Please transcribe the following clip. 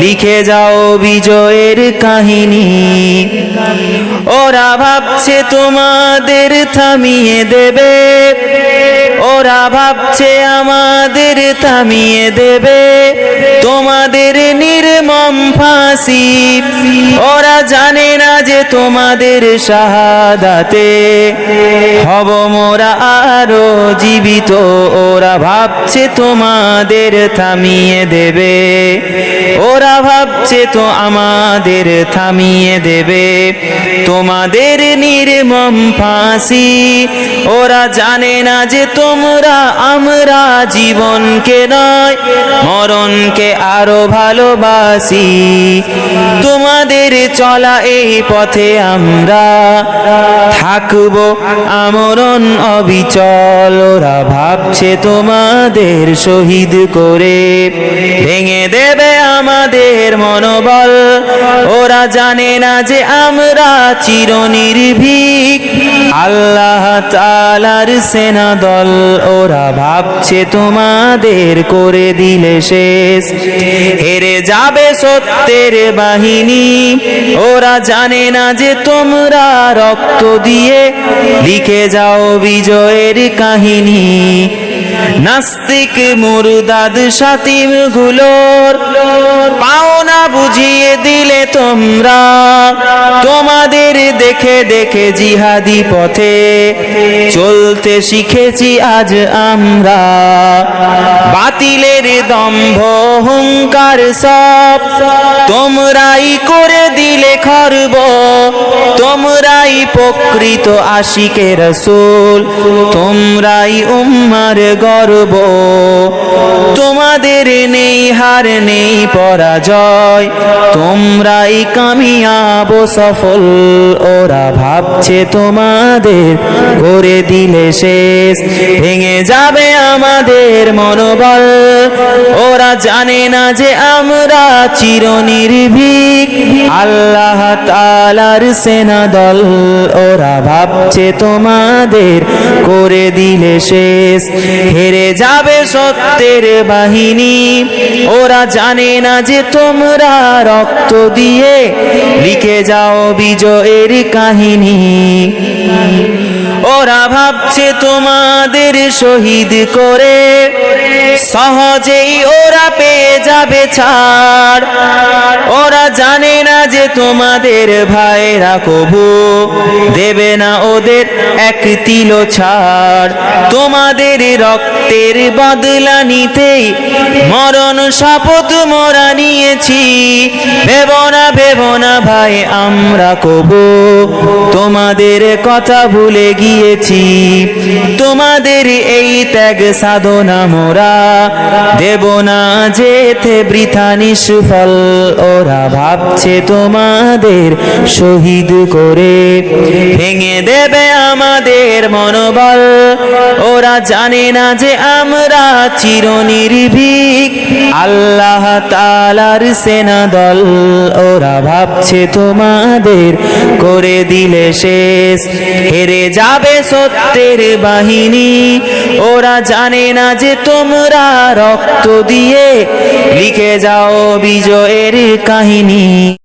লিখে যাও বিজয়ের কাহিনী। ওরা ভাবছে তোমাদের থামিয়ে দেবে। ওরা ভাবছে আমাদের থামিয়ে দেবে। তোমাদের নির্মম ফাঁসি। ওরা জানে না যে তোমাদের শাহাদাতে হব মোরা আরও জীবিত। ওরা ভাবছে তোমাদের থামিয়ে দেবে। ওরা ভাবছে তো আমাদের থামিয়ে দেবে। তোমাদের নির্মম ফাঁসি, ওরা জানে না যে তোমরা আমরা জীবনকে নয় মরণকে আরও ভালোবাসি। তোমাদের চলা এই পথে আমরা থাকব আমরণ অবিচল। ওরা ভাবছে তোমাদের শহীদ করে। ভেঙে দেবে আমাদের মনোবল। ওরা জানে না যে আমরা চিরনির্ভীক। আল্লাহ তালার সেনা দল, ওরা ভাবছে তোমাদের করে দিলে শেষ। হেরে যাবে সত্যের বাহিনী, ওরা জানে না যে তোমরা রক্ত দিয়ে লিখে যাও বিজয়ের কাহিনী। নাস্তিক মুরদাদ সাতিমগুলোর পাওনা বুঝিয়ে দিলে তোমরা দেখে দেখে জিহাদি পথে চলতে শিখেছি আজ আমরা। বাতিলের দম্ভ, হুঙ্কার সব তোমরাই করে দিলে খর্ব। তোমরাই প্রকৃত আশিকে রসুল, তোমরাই উম্মার গর্ব। তোমাদের নেই হার, নেই পরাজয়, তোমরাই কামিয়াব সফল ওরা ভাবছে তোমাদের করে দিলে শেষ। ভেঙে যাবে আমাদের মনোবল। ওরা জানে না যে আমরা চিরনির্ভীক। আল্লাহ তালার সেনা দল, ওরা ভাবছে তোমাদের, করে দিলে শেষ। হেরে যাবে সত্যের বাহিনী। ওরা জানে না যে তোমরা রক্ত দিয়ে লিখে যাও বিজয়ের কাহিনী। ওরা ভাবছে তোমাদের শহীদ করে। সহজেই ওরা পেয়ে যাবে ছাড়। ওরা তোমাদের ভাইরা কবু দেবে না ওদের এক তিল ছাড়। তোমাদের রক্তের বদলা নিতেই মরণ শপথ মোরা নিয়েছি। ভেব না ভেব না ভাই, আমরা কবু। তোমাদের কথা ভুলে গিয়েছি। তোমাদের এই ত্যাগ সাধনা মোরা। দেব না যেতে বৃথা নিষ্ফল, ওরা ভাবছে তোমাদের শহীদ করে। ভেঙে দেবে আমাদের মনোবল। ওরা জানে না যে আমরা চিরনির্ভীক। আল্লাহ তালার সেনা দল, ওরা ভাবছে তোমাদের করে দিলে শেষ। হেরে যাবে সত্যের বাহিনী। ওরা জানে না যে তোমরা রক্ত দিয়ে লিখে যাও বিজয়ের কাহিনী।